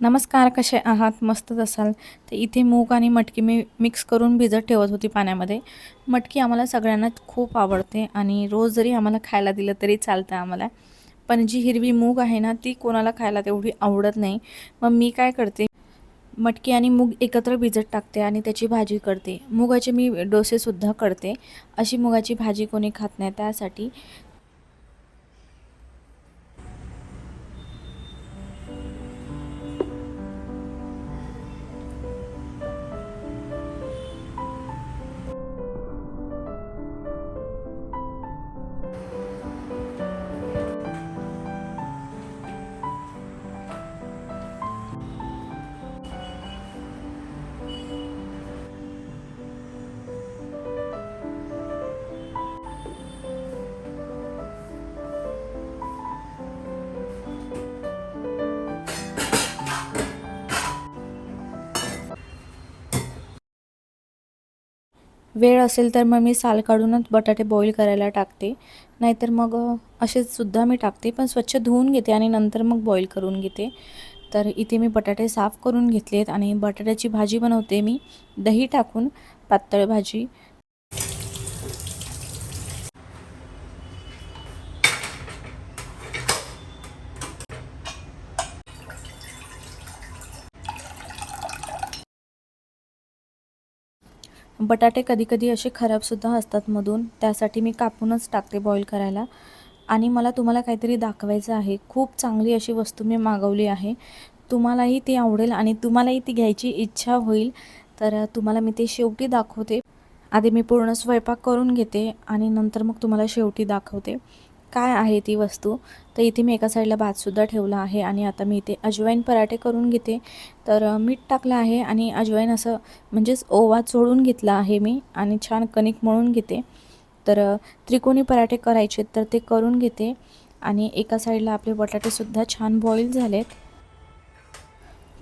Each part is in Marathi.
नमस्कार कसे आहात? मस्तच असाल? तर इथे मूग आणि मटकी मी मिक्स करून भिजत ठेवत होती पाण्यामध्ये. मटकी आम्हाला सगळ्यांनाच खूप आवडते आणि रोज जरी आम्हाला खायला दिलं तरी चालतं आम्हाला. पण जी हिरवी मूग आहे ना ती कोणाला खायला तेवढी आवडत नाही. मग मी काय करते? मटकी आणि मूग एकत्र भिजत टाकते आणि त्याची भाजी करते. मुगाचे मी डोसेसुद्धा करते. अशी मुगाची भाजी कोणी खात नाही त्यासाठी. वेळ असेल तर मग मी साल काढूनच बटाटे बॉईल करायला टाकते. नाहीतर मग असेसुद्धा सुद्धा मी टाकते पण स्वच्छ धुवून घेते आणि नंतर मग बॉईल करून घेते. तर इथे मी बटाटे साफ करून घेतलेत आणि बटाट्याची भाजी बनवते मी. दही टाकून पातळ भाजी. बटाटे कधीकधी असे खराबसुद्धा असतात मधून. त्यासाठी मी कापूनच टाकते बॉईल करायला. आणि मला तुम्हाला काहीतरी दाखवायचं आहे. खूप चांगली अशी वस्तू मी मागवली आहे. तुम्हालाही ती आवडेल आणि तुम्हालाही ती घ्यायची इच्छा होईल. तर तुम्हाला मी ते शेवटी दाखवते. आधी मी पूर्ण स्वयंपाक करून घेते आणि नंतर मग तुम्हाला शेवटी दाखवते. काय आहे ती वस्तू? तर इथे मी एका साईडला भातसुद्धा ठेवला आहे आणि आता मी इथे अजवाईन पराठे करून घेते. तर मीठ टाकलं आहे आणि अजवाईन असं म्हणजेच ओवा चोळून घेतला आहे मी आणि छान कणिक मळून घेते. तर त्रिकोणी पराठे करायचे तर ते करून घेते आणि एका साईडला आपले बटाटेसुद्धा छान बॉईल झालेत.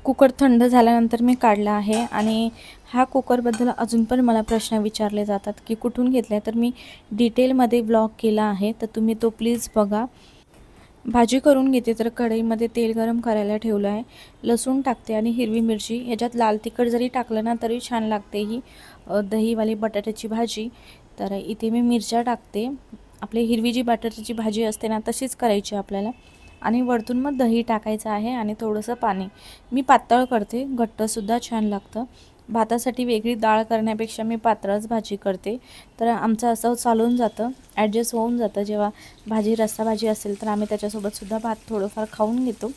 कुकर थंड झाल्यानंतर मी काढला आहे आणि ह्या कुकरबद्दल अजून पण मला प्रश्न विचारले जातात की कुठून घेतला आहे तर मी डिटेलमध्ये ब्लॉग केला आहे तर तुम्ही तो प्लीज बघा. भाजी करून घेते तर कढईमध्ये तेल गरम करायला ठेवलं आहे लसूण टाकते आणि हिरवी मिरची. ह्याच्यात लाल तिखट जरी टाकलं ना तरी छान लागते ही दहीवाली बटाट्याची भाजी. तर इथे मी मिरच्या टाकते. आपली हिरवी जी बटाट्याची भाजी असते ना तशीच करायची आपल्याला. आणि वरतून मग दही टाकायचं आहे आणि थोडंसं पाणी. मी पातळ करते घट्टसुद्धा छान लागतं. भातासाठी वेगळी डाळ करण्यापेक्षा मी पातळच भाजी करते. तर आमचं असं चालून जातं ॲडजस्ट होऊन जातं. जेव्हा भाजी रस्सा भाजी असेल तर आम्ही त्याच्यासोबतसुद्धा भात थोडंफार खाऊन घेतो.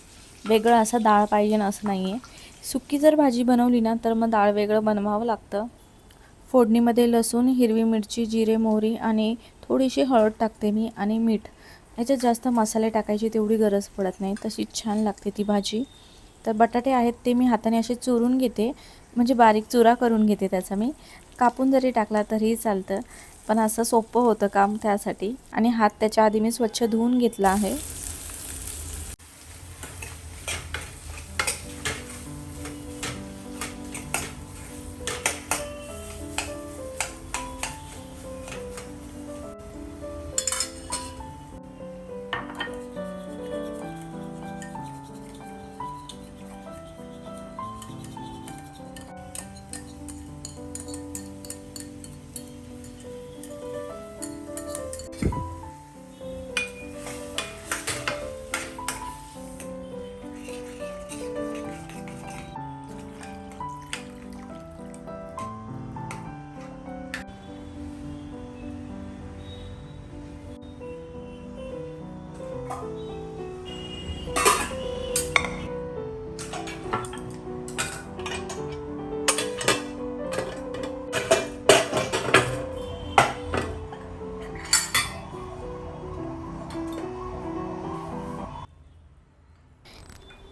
वेगळं असं डाळ पाहिजे ना असं नाही आहे सुकी जर भाजी बनवली ना तर मग डाळ वेगळं बनवावं लागतं. फोडणीमध्ये लसूण हिरवी मिरची जिरे मोहरी आणि थोडीशी हळद टाकते मी आणि मीठ. ह्याच्यात जास्त मसाले टाकायची तेवढी गरज पडत नाही. तशीच छान लागते ती भाजी. तर बटाटे आहेत ते मी हाताने असे चुरून घेते. म्हणजे बारीक चुरा करून घेते त्याचा मी. कापून जरी टाकला तरीही चालतं. पण असं सोपं होतं काम त्यासाठी. आणि हात त्याच्या आधी मी स्वच्छ धुवून घेतला आहे.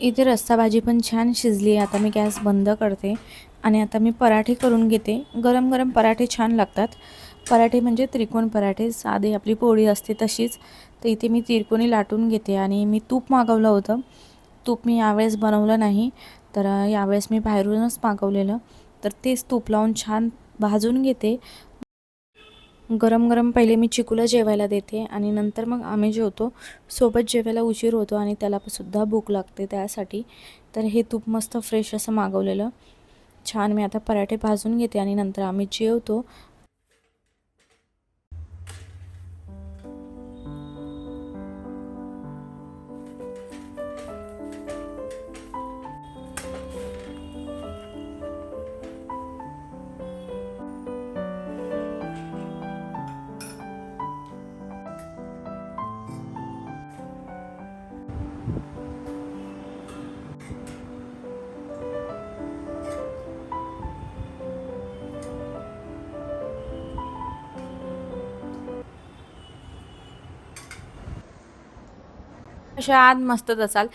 इथे रस्सा भाजी पण छान शिजली आहे. आता मी गॅस बंद करते आणि आता मी पराठे करून घेते. गरम गरम पराठे छान लागतात. पराठे म्हणजे त्रिकोण पराठे. साधे आपली पोळी असते तशीच. तर इथे मी तिरकोणी लाटून घेते आणि मी तूप मागवलं होतं. तूप मी यावेळेस बनवलं नाही. तर यावेळेस मी बाहेरूनच मागवलेलं. तर तेच तूप लावून छान भाजून घेते. गरम गरम पहिले मी चिकूला जेवायला देते आणि नंतर मग आम्ही जेवतो सोबत जेवायला उशीर होतो आणि त्याला सुद्धा भूक लागते त्यासाठी. तर हे तूप मस्त फ्रेश असं मागवलेलं. छान मी आता पराठे भाजून घेते आणि नंतर आम्ही जेवतो. अशा आत मस्तच असाल.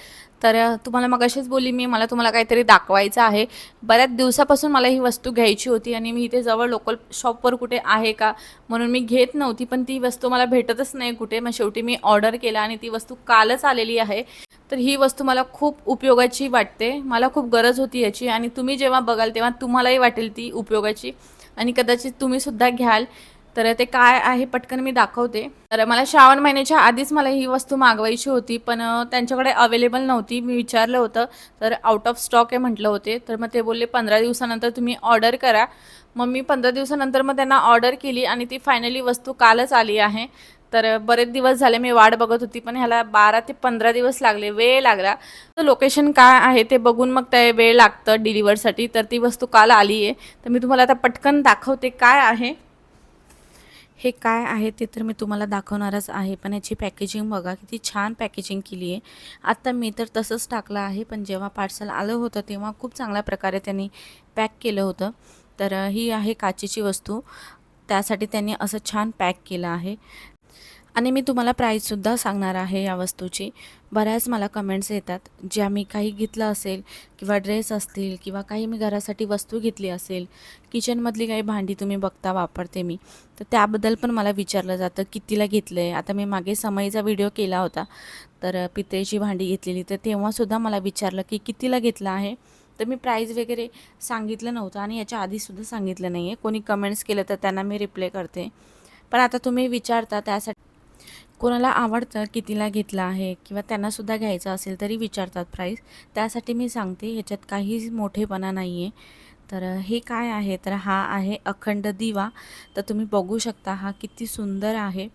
तर तुम्हाला मग अशीच बोली मी मला तुम्हाला काहीतरी दाखवायचं आहे. बऱ्याच दिवसापासून मला ही वस्तू घ्यायची होती आणि मी इथे जवळ लोकल शॉपवर कुठे आहे का म्हणून मी घेत नव्हती पण ती वस्तू मला भेटतच नाही कुठे. मग शेवटी मी ऑर्डर केला आणि ती वस्तू कालच आलेली आहे. तर ही वस्तू मला खूप उपयोगाची वाटते. मला खूप गरज होती याची आणि तुम्ही जेव्हा बघाल तेव्हा तुम्हालाही वाटेल ती उपयोगाची. आणि कदाचित तुम्हीसुद्धा घ्याल. तर ते काय आहे पटकन मी दाखवते. तर मला श्रावण महिन्याच्या आधीच मला ही वस्तू मागवायची होती पण त्यांच्याकडे अवेलेबल नव्हती. मी विचारलं होतं तर आउट ऑफ स्टॉक आहे म्हटलं होते. तर मग ते बोलले पंधरा दिवसानंतर तुम्ही ऑर्डर करा. मग मी पंधरा दिवसानंतर मग त्यांना ऑर्डर केली आणि ती फायनली वस्तू कालच आली आहे. तर बरेच दिवस झाले मी वाट बघत होती पण ह्याला बारा ते पंधरा दिवस लागले वेळ लागला. तर लोकेशन काय आहे ते बघून मग ते वेळ लागतं डिलिव्हरसाठी तर ती वस्तू काल आली आहे तर मी तुम्हाला आता पटकन दाखवते काय आहे. हे काय आहे ते तर मी तुम्हाला दाखवणारच आहे. पण याची पॅकेजिंग बघा किती छान पॅकेजिंग केली आहे. आत्ता मी तर तसंच टाकलं आहे पण जेव्हा पार्सल आलं होतं तेव्हा खूप चांगल्या प्रकारे त्यांनी पॅक केलं होतं. तर ही आहे काचेची वस्तू. त्यासाठी त्यांनी असं छान पॅक केलं आहे. आणि मी तुम्हाला प्राईजसुद्धा सांगणार आहे या वस्तूची. बऱ्याच मला कमेंट्स येतात ज्या मी काही घेतलं असेल किंवा ड्रेस असतील किंवा काही मी घरासाठी वस्तू घेतली असेल किचनमधली काही भांडी तुम्ही बघता वापरते मी तर त्याबद्दल पण मला विचारलं जातं कितीला घेतलं आहे आता मी मागे समईचा व्हिडिओ केला होता तर पितळेची भांडी घेतलेली तर तेव्हासुद्धा मला विचारलं की कितीला घेतलं आहे? तर मी प्राईज वगैरे सांगितलं नव्हतं आणि याच्या आधीसुद्धा सांगितलं नाही आहे कोणी कमेंट्स केलं तर त्यांना मी रिप्लाय करते. पण आता तुम्ही विचारता त्यासाठी कोणाला आवडतं कितीला घेतला आहे किंवा त्यांनासुद्धा घ्यायचं असेल तरी विचारतात प्राईस त्यासाठी मी सांगते ह्याच्यात काही मोठेपणा नाही आहे तर हे काय आहे? तर हा आहे अखंड दिवा. तर तुम्ही बघू शकता हा किती सुंदर आहे.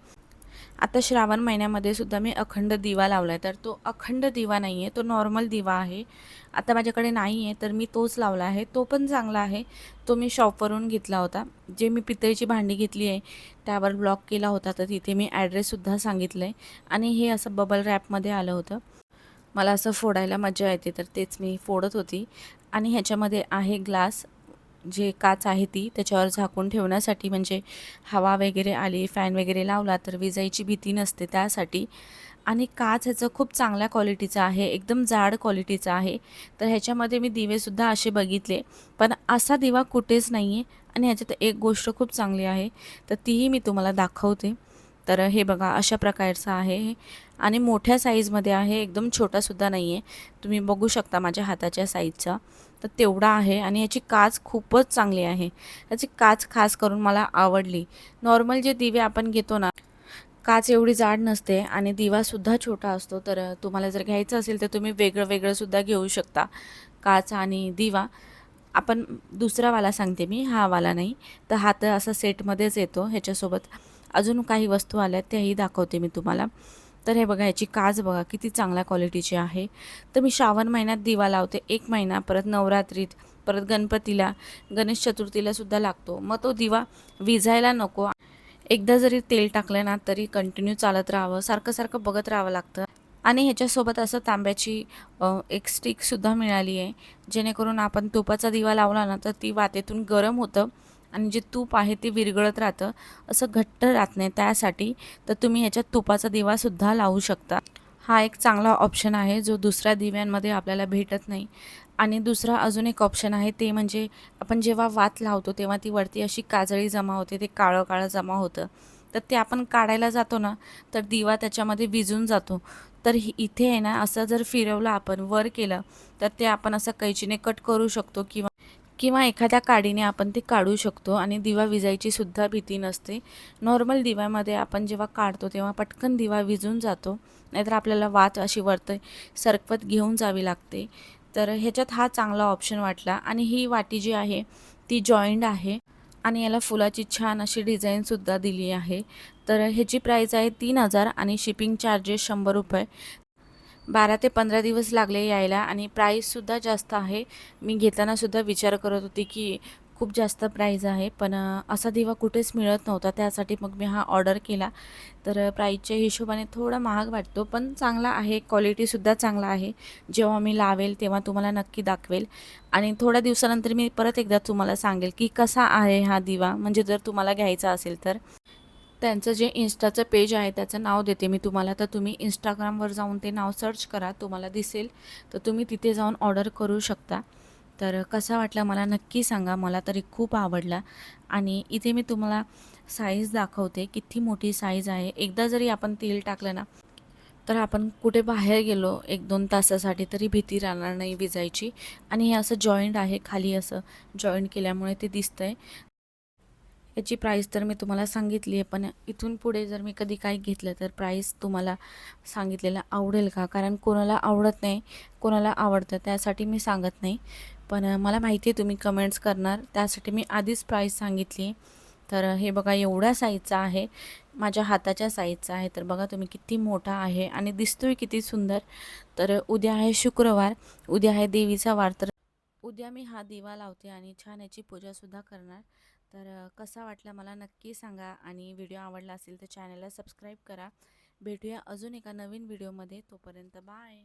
आता श्रावण महिन्यामध्ये सुद्धा मी अखंड दिवा लावला आहे तर तो अखंड दिवा नाही आहे तो नॉर्मल दिवा आहे. आता माझ्याकडे नाही आहे तर मी तोच लावला आहे. तो पण चांगला आहे. तो मी शॉपवरून घेतला होता. जे मी पितळीची भांडी घेतली आहे त्यावर ब्लॉक केला होता. तर तिथे मी ॲड्रेससुद्धा सांगितलं आहे आणि हे असं बबल रॅपमध्ये आलं होतं. मला असं फोडायला मजा येते तर तेच मी फोडत होती. आणि ह्याच्यामध्ये आहे ग्लास जे काच आहे ती त्याच्यावर झाकून ठेवण्यासाठी म्हणजे हवा वगैरे आली फॅन वगैरे लावला तर विजायची भीती नसते त्यासाठी. आणि काच ह्याचं खूप चांगल्या क्वालिटीचं आहे एकदम जाड क्वालिटीचं आहे. तर ह्याच्यामध्ये मी दिवेसुद्धा असे बघितले. पण असा दिवा कुठेच नाही आहे आणि ह्याच्यात एक गोष्ट खूप चांगली आहे तर तीही मी तुम्हाला दाखवते. तर हे बघा अशा प्रकारचं आहे आणि मोठ्या साईजमध्ये आहे एकदम छोटासुद्धा नाही आहे तुम्ही बघू शकता माझ्या हाताच्या साईजचा तर तेवढा आहे आणि याची काच खूपच चांगली आहे. याची काच खास करून मला आवडली. नॉर्मल जे दिवे आपण घेतो ना काच एवढी जाड नसते आणि दिवासुद्धा छोटा असतो. तर तुम्हाला जर घ्यायचं असेल तर तुम्ही वेगळं वेगळंसुद्धा घेऊ शकता. काच आणि दिवा. आपण दुसरावाला सांगते मी हा वाला नाही. तर हा तर असा सेटमध्येच येतो ह्याच्यासोबत. अजून काही वस्तू आल्या आहेत त्याही दाखवते मी तुम्हाला. तर हे बघा याची काज बघा किती चांगल्या क्वालिटीची आहे. तर मी श्रावण महिन्यात दिवा लावते एक महिना परत नवरात्रीत परत गणपतीला गणेश चतुर्थीला सुद्धा लागतो. मग तो दिवा विझायला नको. एकदा जरी तेल टाकलं ना तरी कंटिन्यू चालत राहावं सारखं सारखं बघत राहावं लागतं. आणि ह्याच्यासोबत असं तांब्याची एक स्टिकसुद्धा मिळाली आहे. जेणेकरून आपण तुपाचा दिवा लावला ना तर ती वातेतून गरम होतं. आणि जे तूप आहे ते विरघळत राहतं असं घट्ट राहत नाही. त्यासाठी तर तुम्ही ह्याच्यात तुपाचा दिवासुद्धा लावू शकता. हा एक चांगला ऑप्शन आहे जो दुसऱ्या दिव्यांमध्ये आपल्याला भेटत नाही. आणि दुसरा अजून एक ऑप्शन आहे ते म्हणजे आपण जेव्हा वात लावतो तेव्हा ती वरती अशी काजळी जमा होते ते काळं काळं जमा होतं. तर ते आपण काढायला जातो ना तर दिवा त्याच्यामध्ये विजून जातो. तर इथे आहे ना असं जर फिरवलं आपण वर केलं तर ते आपण असं कैचीने कट करू शकतो किंवा किंवा एखाद्या काडीने आपण ते काढू शकतो आणि दिवा विजायची सुद्धा भीती नसते. नॉर्मल दिव्यामध्ये आपण जेव्हा काढतो तेव्हा पटकन दिवा विजून जातो नाहीतर आपल्याला वात अशी वरते सरकवत घेऊन जावी लागते. तर ह्याच्यात हा चांगला ऑप्शन वाटला आणि ही वाटी जी आहे ती जॉईंट आहे आणि याला फुलाची छान अशी डिझाईनसुद्धा दिली आहे. तर ह्याची प्राईस आहे तीन हजार आणि शिपिंग चार्जेस शंभर रुपये. बारा ते पंधरा दिवस लागले यायला आणि प्राईससुद्धा जास्त आहे. मी घेतानासुद्धा विचार करत होती की खूप जास्त प्राईज आहे पण असा दिवा कुठेच मिळत नव्हता. त्यासाठी मग मी हा ऑर्डर केला. तर प्राईजच्या हिशोबाने थोडा महाग वाटतो पण चांगला आहे. क्वालिटीसुद्धा चांगला आहे. जेव्हा मी लावेल तेव्हा तुम्हाला नक्की दाखवेल. आणि थोड्या दिवसानंतर मी परत एकदा तुम्हाला सांगेल की कसा आहे हा दिवा. म्हणजे जर तुम्हाला घ्यायचा असेल तर. त्यांचं जे इन्स्टाचं पेज आहे त्याचं नाव देते मी तुम्हाला. तर तुम्ही इंस्टाग्रामवर जाऊन ते नाव सर्च करा तुम्हाला दिसेल. तर तुम्ही तिथे जाऊन ऑर्डर करू शकता. तर कसा वाटला मला नक्की सांगा. मला तरी खूप आवडला. आणि इथे मी तुम्हाला साईज दाखवते. किती मोठी साईज आहे. एकदा जरी आपण तेल टाकलं ना तर आपण कुठे बाहेर गेलो एक दोन तासासाठी तरी भीती राहणार नाही विजायची. आणि हे असं जॉईंट आहे खाली असं जॉईंट केल्यामुळे ते दिसतं आहे याची प्राईस तर मी तुम्हाला सांगितली आहे पण इथून पुढे जर मी कधी काही घेतलं तर प्राईस तुम्हाला सांगितलेलं आवडेल का? कारण कोणाला आवडत नाही कोणाला आवडतं त्यासाठी मी सांगत नाही. पण मला माहिती आहे तुम्ही कमेंट्स करणार त्यासाठी मी आधीच प्राईस सांगितली तर हे बघा एवढ्या साईजचा आहे माझ्या हाताच्या साईजचा आहे. तर बघा तुम्ही किती मोठा आहे आणि दिसतोय किती सुंदर. तर उद्या आहे शुक्रवार उद्या आहे देवीचा वार. तर उद्या मी हा दिवा लावते आणि छान याची पूजासुद्धा करणार. तर कसा वाटला मला नक्की सांगा आणि व्हिडिओ आवडला असेल तर चॅनलला सबस्क्राईब करा. भेटूया अजून एका नवीन व्हिडिओमध्ये. तोपर्यंत बाय.